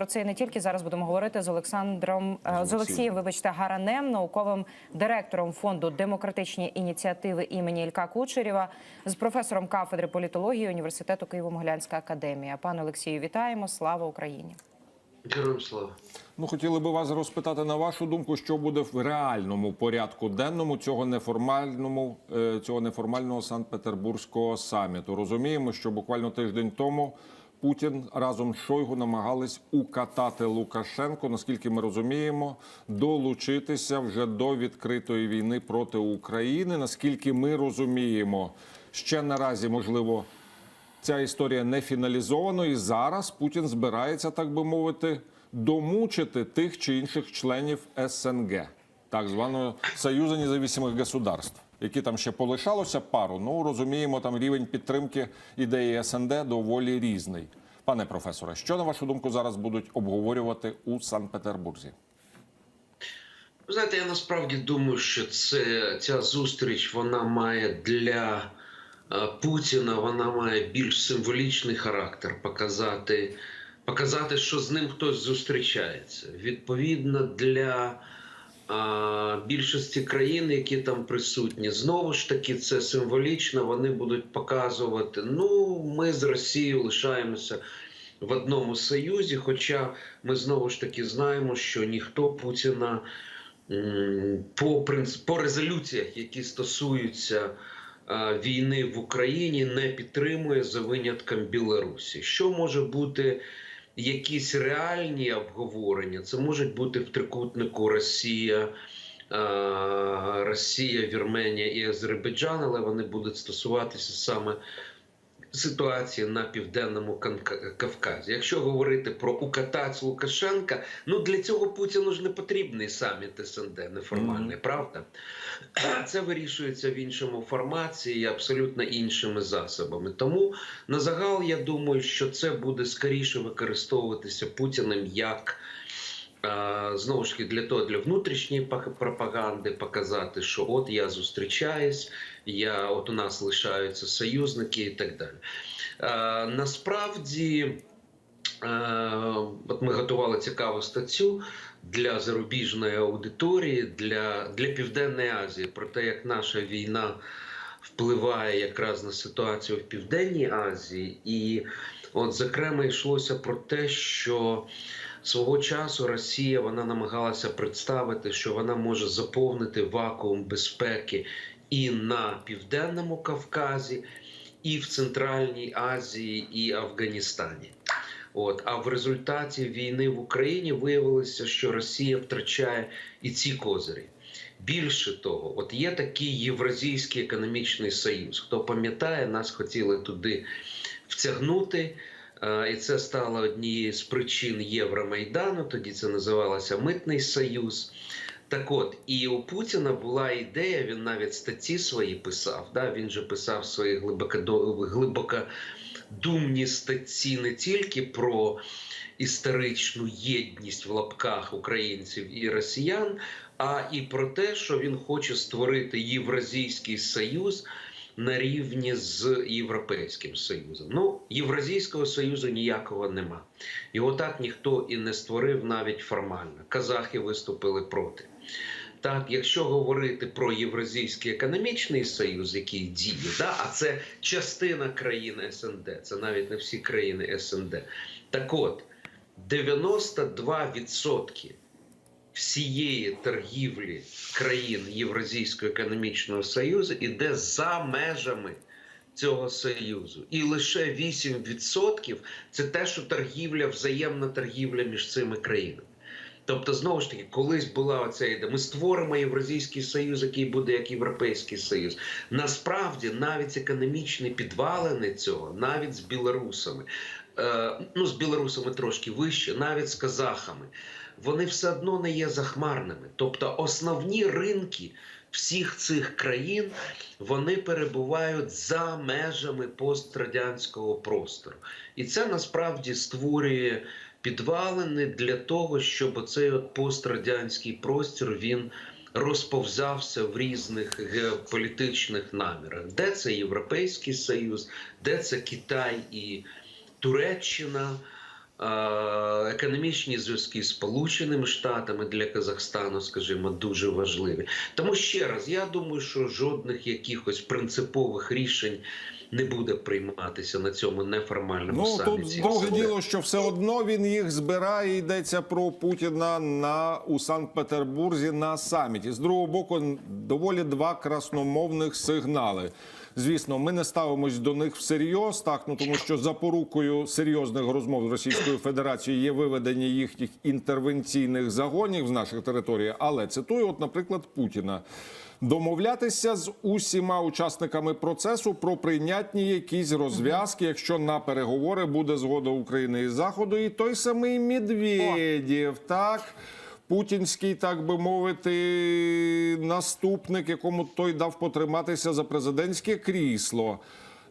про це і не тільки зараз будемо говорити з Олександром е, з Олексієм. Вибачте, Гаранем, науковим директором фонду демократичні ініціативи імені Ілька Кучерєва, з професором кафедри політології університету Києво-Могилянська академія. Пане Олексію, вітаємо! Слава Україні! Героям слава. Ну, хотіли би вас розпитати на вашу думку, що буде в реальному порядку денному цього неформальному е, цього неформального Санкт-Петербурзького саміту. Розуміємо, що буквально тиждень тому Путін разом з Шойгу намагались укатати Лукашенко. Наскільки ми розуміємо, долучитися вже до відкритої війни проти України. Наскільки ми розуміємо, ще наразі можливо ця історія не фіналізована, і зараз Путін збирається, так би мовити, домучити тих чи інших членів СНГ, так званого Союзу независимих государств, які там ще полишалося пару. Ну розуміємо, там рівень підтримки ідеї СНД доволі різний. Пане професоре, що на вашу думку зараз будуть обговорювати у Санкт-Петербурзі? Знаєте, я насправді думаю, що це ця зустріч вона має для е, Путіна, вона має більш символічний характер, показати, показати, що з ним хтось зустрічається. Відповідно для більшості країн, які там присутні, знову ж таки, це символічно. Вони будуть показувати: ну, ми з Росією лишаємося в одному союзі. Хоча ми знову ж таки знаємо, що ніхто Путіна по по резолюціях, які стосуються війни в Україні, не підтримує за винятком Білорусі. Що може бути якісь реальні обговорення? Це можуть бути в трикутнику Росія. е, Росія, Вірменія і Азербайджан, але вони будуть стосуватися саме ситуації на південному Кавказі. Якщо говорити про укатаць Лукашенка, ну для цього Путіну ж не потрібний саміт СНД неформальний, правда? Це вирішується в іншому форматі і абсолютно іншими засобами. Тому на загал я думаю, що це буде скоріше використовуватися Путіним як. А, Знову ж таки, для того, для внутрішньої пропаганди показати, що от я зустрічаюсь, я, от у нас лишаються союзники і так далі. А, Насправді, а, от ми готували цікаву статтю для зарубіжної аудиторії, для, для Південної Азії, про те, як наша війна впливає якраз на ситуацію в Південній Азії. І от, зокрема, йшлося про те, що свого часу Росія вона намагалася представити, що вона може заповнити вакуум безпеки і на південному Кавказі, і в Центральній Азії, і Афганістані. От а в результаті війни в Україні виявилося, що Росія втрачає і ці козирі. Більше того, от є такий Євразійський економічний союз. Хто пам'ятає, нас хотіли туди втягнути. І це стало однією з причин Євромайдану. Тоді це називалося Митний Союз. Так от, і у Путіна була ідея, він навіть статті свої писав. Да? Він же писав свої глибокодумні статті не тільки про історичну єдність в лапках українців і росіян, а і про те, що він хоче створити Євразійський союз на рівні з Європейським Союзом. Ну, Євразійського союзу ніякого нема. Його так ніхто і не створив навіть формально. Казахи виступили проти. Так, якщо говорити про Євразійський економічний союз, який діє, да, а це частина країн СНД, це навіть не всі країни СНД. Так от, 92% всієї торгівлі країн Євразійського економічного союзу іде за межами цього союзу, і лише 8% – це те, що торгівля, взаємна торгівля між цими країнами. Тобто, знову ж таки, колись була оця ідея, ми створимо Євразійський союз, який буде як Європейський Союз. Насправді, навіть економічні підвалини цього, навіть з білорусами, е, ну з білорусами трошки вище, навіть з казахами, вони все одно не є захмарними. Тобто, основні ринки всіх цих країн вони перебувають за межами пострадянського простору, і це насправді створює підвалини для того, щоб цей пострадянський простір він розповзався в різних геополітичних намірах. Де це Європейський Союз, де це Китай і Туреччина. Економічні зв'язки з Сполученими Штатами для Казахстану, скажімо, дуже важливі. Тому ще раз, я думаю, що жодних якихось принципових рішень не буде прийматися на цьому неформальному Ну саміті. тут друге діло, що все одно він їх збирає. Йдеться про Путіна на у Санкт-Петербурзі на саміті. З другого боку, доволі два красномовних сигнали. Звісно, ми не ставимось до них всерйоз, так ну тому що запорукою серйозних розмов з Російською Федерацією є виведення їхніх інтервенційних загонів з наших територій. Але цитую, от, наприклад, Путіна. Домовлятися з усіма учасниками процесу про прийнятні якісь розв'язки, якщо на переговори буде згода України і Заходу, і той самий Медведєв, так. Путінський, так би мовити, наступник, якому той дав потриматися за президентське крісло.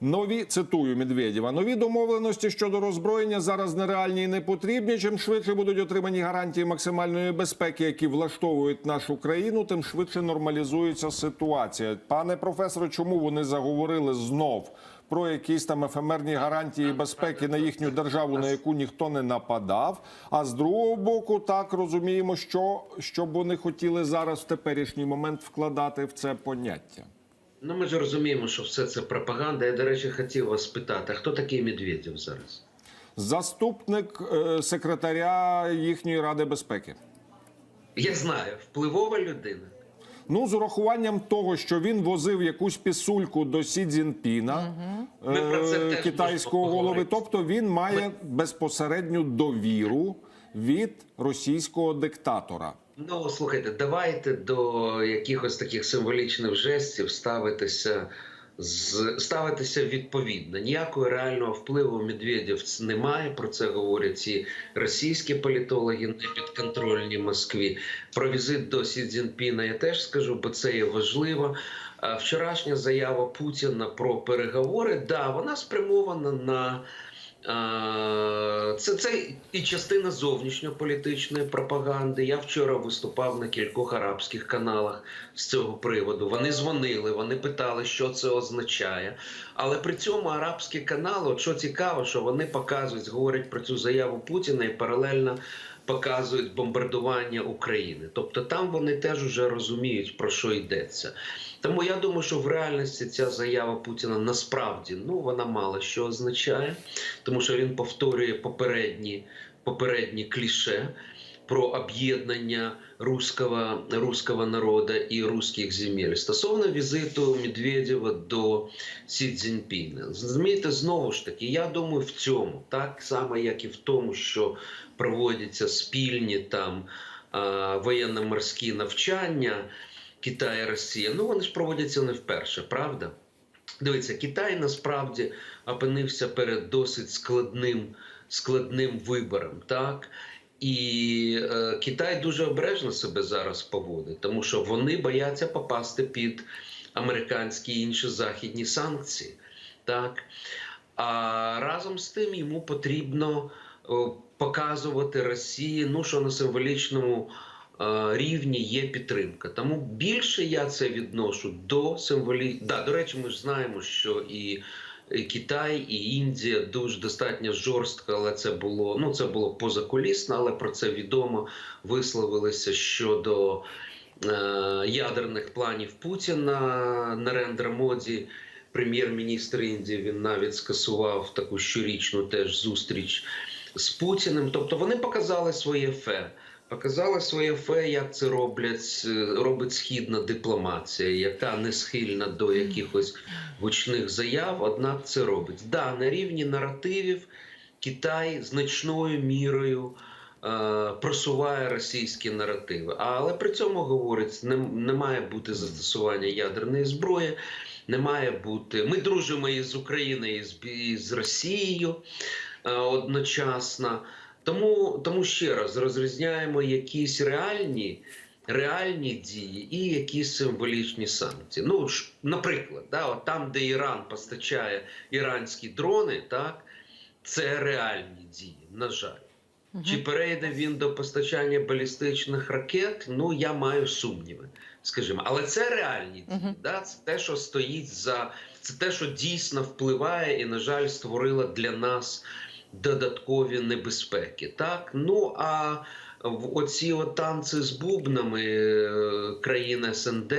Нові цитую Медведєва. Нові домовленості щодо роззброєння зараз нереальні і не потрібні. Чим швидше будуть отримані гарантії максимальної безпеки, які влаштовують нашу країну, тим швидше нормалізується ситуація. Пане професоре, чому вони заговорили знов про якісь там ефемерні гарантії безпеки на їхню державу, на яку ніхто не нападав? А з другого боку, так розуміємо, що, що б вони хотіли зараз в теперішній момент вкладати в це поняття. Ну, ми ж розуміємо, що все це пропаганда. Я, до речі, хотів вас спитати, а хто такий Медведєв зараз? Заступник е, секретаря їхньої ради безпеки. Я знаю, впливова людина. Ну, з урахуванням того, що він возив якусь пісульку до Сі Цзіньпіна, е, про це китайського голови, тобто він має безпосередню довіру від російського диктатора. Ну, слухайте, давайте до якихось таких символічних жестів ставитися ставитися відповідно. Ніякого реального впливу Медведєв немає. Про це говорять і російські політологи, не підконтрольні Москві. Про візит до Сі Цзіньпіна я теж скажу, бо це є важливо. Вчорашня заява Путіна про переговори, да, вона спрямована на Це, це і частина зовнішньополітичної пропаганди. Я вчора виступав на кількох арабських каналах з цього приводу. Вони дзвонили, вони питали, що це означає. Але при цьому арабські канали, от що цікаво, що вони показують, говорять про цю заяву Путіна і паралельно показують бомбардування України. Тобто там вони теж вже розуміють, про що йдеться. Тому я думаю, що в реальності ця заява Путіна насправді ну вона мало що означає, тому що він повторює попередні, попередні кліше про об'єднання руського, руського народу і руських земель. Стосовно візиту Медведєва до Сі Цзіньпіна. Зрозумієте, знову ж таки, я думаю, в цьому, так само, як і в тому, що проводяться спільні там воєнно-морські навчання. Китай і Росія. Ну вони ж проводяться не вперше, правда? Дивіться, Китай насправді опинився перед досить складним, складним вибором, так? І е, Китай дуже обережно себе зараз поводить, тому що вони бояться попасти під американські і інші західні санкції. Так? А разом з тим йому потрібно о, показувати Росії, ну що на символічному е, рівні є підтримка. Тому більше я це відношу до символі... Да, до речі, ми ж знаємо, що і. І Китай і Індія дуже достатньо жорстко, але це було ну це було позакулісно, але про це відомо висловилися щодо е, ядерних планів Путіна Нарендра Моді, прем'єр-міністр Індії. Він навіть скасував таку щорічну теж зустріч з Путіним. Тобто вони показали своє фе. Показали своє фе, як це роблять, робить східна дипломація, яка не схильна до якихось гучних заяв, однак це робить. Да, на рівні наративів Китай значною мірою е, просуває російські наративи. Але при цьому говорить, не, не має бути застосування ядерної зброї, не має бути. Ми дружимо із Україною, і з, і з Росією е, одночасно. Тому, тому ще раз розрізняємо якісь реальні, реальні дії і якісь символічні санкції. Ну, ж, наприклад, да, от там, де Іран постачає іранські дрони, так, це реальні дії, на жаль. Чи перейде він до постачання балістичних ракет? Ну, я маю сумніви, скажімо. Але це реальні дії. Мгм. Да? Це те, що стоїть за це те, що дійсно впливає і, на жаль, створило для нас додаткові небезпеки. Так, ну а в оці от танці з бубнами е, країн СНД.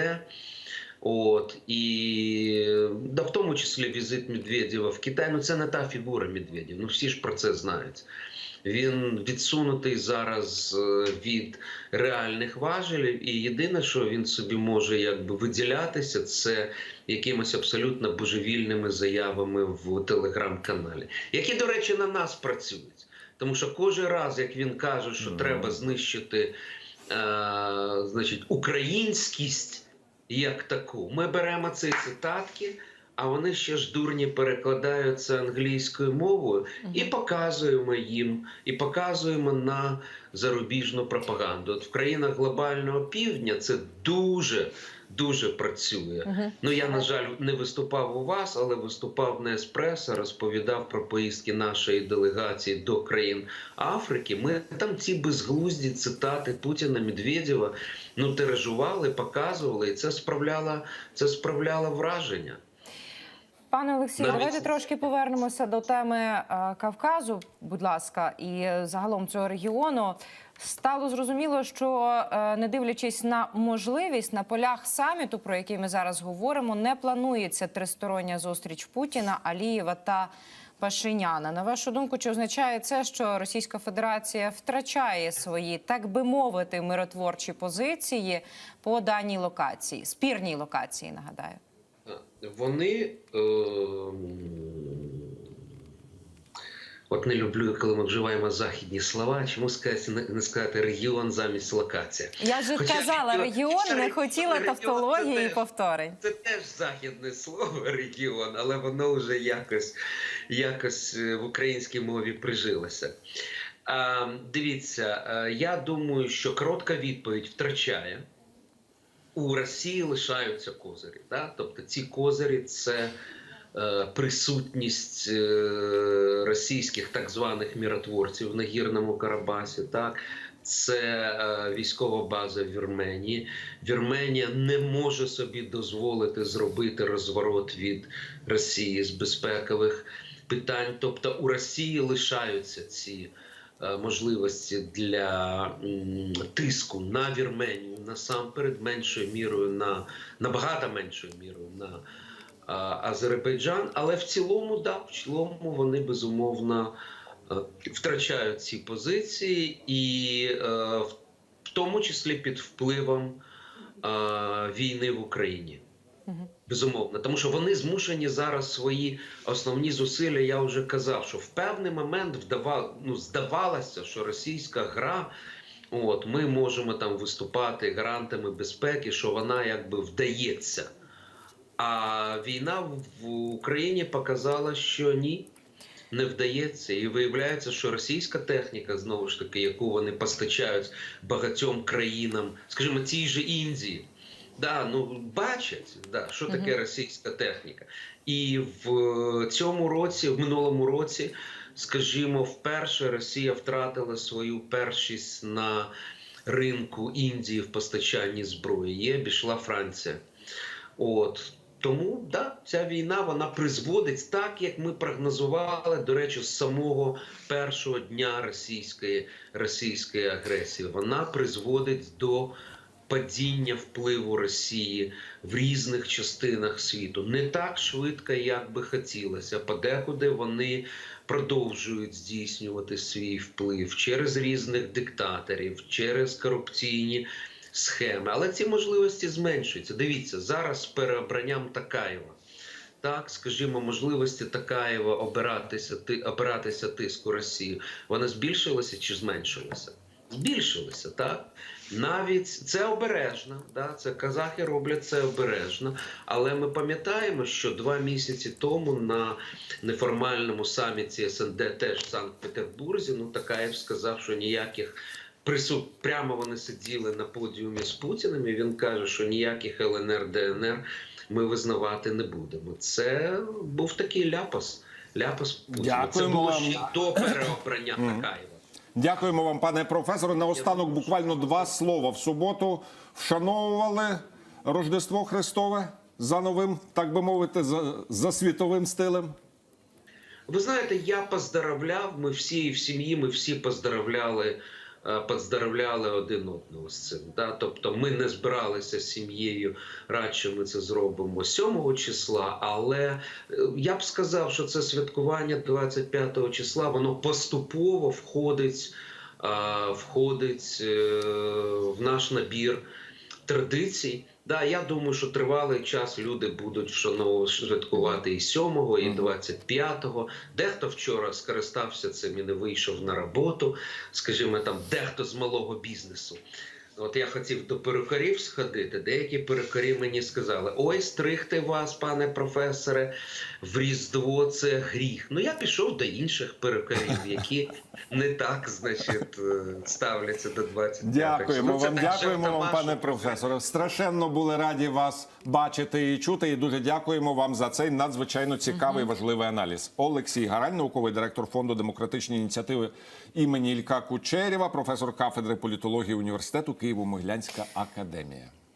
От і да, в тому числі візит Медведєва в Китай. Ну це не та фігура Медведєва, Ну всі ж про це знають. Він відсунутий зараз е, від реальних важелів, і єдине, що він собі може якби виділятися, це якимось абсолютно божевільними заявами в телеграм-каналі, які, до речі, на нас працюють. Тому що кожен раз, як він каже, що треба знищити е, значить, українськість як таку, ми беремо ці цитатки, а вони ще ж дурні перекладаються англійською мовою і показуємо їм, і показуємо на зарубіжну пропаганду. От в країнах глобального півдня це дуже дуже працює. Мгм. Ну я на жаль не виступав у вас, але виступав на еспресо, розповідав про поїздки нашої делегації до країн Африки. Ми там ці безглузді цитати Путіна Медведєва ну тиражували, показували, і це справляло, це справляло враження. Пане Олексію, давайте трошки повернемося до теми е, Кавказу, будь ласка, і загалом цього регіону. Стало зрозуміло, що е, не дивлячись на можливість на полях саміту, про який ми зараз говоримо, не планується тристороння зустріч Путіна, Алієва та Пашиняна. На вашу думку, чи означає це, що Російська Федерація втрачає свої, так би мовити, миротворчі позиції по даній локації, спірній локації, нагадаю? Вони. Е, от не люблю, коли ми вживаємо західні слова. Чому сказати, не- сказати регіон замість локація? Я ж Хоча казала регіон- регіон, не хотіла тавтології і повторень. Це теж західне слово регіон, але воно вже якось, якось е, в українській мові прижилося. А, дивіться, е, я думаю, що коротка відповідь втрачає. У Росії лишаються козирі. Да? Тобто ці козирі це е, присутність е, російських так званих міротворців на гірному Карабасі. Так? Це е, військова база Вірменії. Вірменія не може собі дозволити зробити розворот від Росії з безпекових питань. Тобто у Росії лишаються ці можливості для тиску на Вірменію, насамперед меншою мірою на набагато меншою мірою на Азербайджан. Але в цілому, да, в цілому вони безумовно е, втрачають ці позиції, і е, в тому числі під впливом е, війни в Україні. Безумовно, тому що вони змушені зараз свої основні зусилля. Я вже казав, що в певний момент вдавав, ну, здавалося, що російська гра, от ми можемо там виступати гарантами безпеки, що вона якби вдається. А війна в Україні показала, що ні, не вдається. І виявляється, що російська техніка, знову ж таки, яку вони постачають багатьом країнам, скажімо, тій же Індії. Да, ну бачать, да, що таке російська техніка. І в цьому році, в минулому році, скажімо, вперше Росія втратила свою першість на ринку Індії в постачанні зброї. Є обійшла Франція. От тому да, ця війна вона призводить так, як ми прогнозували, до речі, з самого першого дня російської, російської агресії. Вона призводить до падіння впливу Росії в різних частинах світу. Не так швидко, як би хотілося. Подекуди вони продовжують здійснювати свій вплив через різних диктаторів, через корупційні схеми. Але ці можливості зменшуються. Дивіться, зараз переобранням Такаєва. Так, скажімо, можливості Такаєва обиратися, ти, опиратися тиску Росії, вони збільшилися чи зменшилися? Збільшилися, так? Навіть це обережно, да? це казахи роблять це обережно. Але ми пам'ятаємо, що два місяці тому на неформальному саміті СНД теж в Санкт-Петербурзі, ну Такаєв сказав, що ніяких присуд прямо вони сиділи на подіумі з Путіним. і Він каже, що ніяких ЛНР, ДНР ми визнавати не будемо. Це був такий ляпас. Ляпас Путіна. Це було ще до переобрання Такаєва. Дякуємо вам, пане професоре. Наостанок буквально два слова. В суботу вшановували Рождество Христове за новим, так би мовити, за, за світовим стилем. Ви знаєте, я поздоровляв. Ми всі в сім'ї, ми всі поздоровляли, е, поздоровляли один одного з цим. Да? Тобто ми не збиралися з сім'єю, радше ми це зробимо 7 числа. Але е, я б сказав, що це святкування 25 числа, воно поступово входить, е, входить е, в наш набір традицій. Да, я думаю, що тривалий час люди будуть святкувати і 7-го, і 25-го. Дехто вчора скористався цим і не вийшов на роботу. Скажімо, там дехто з малого бізнесу. От я хотів до перукарів сходити. Деякі перукарі мені сказали: ой, стригти вас, пане професоре, в Різдво це гріх. Ну я пішов до інших перукарів, які не так, значить, е, ставляться до 25 Дякуємо Ну, вам, так, дякуємо вам, пане професоре. Страшенно були раді вас бачити і чути. І дуже дякуємо вам за цей надзвичайно цікавий важливий аналіз. Олексій Гарань, науковий директор фонду демократичні ініціативи імені Ілька Кучерєва, професор кафедри політології університету Києво-Могилянська академія.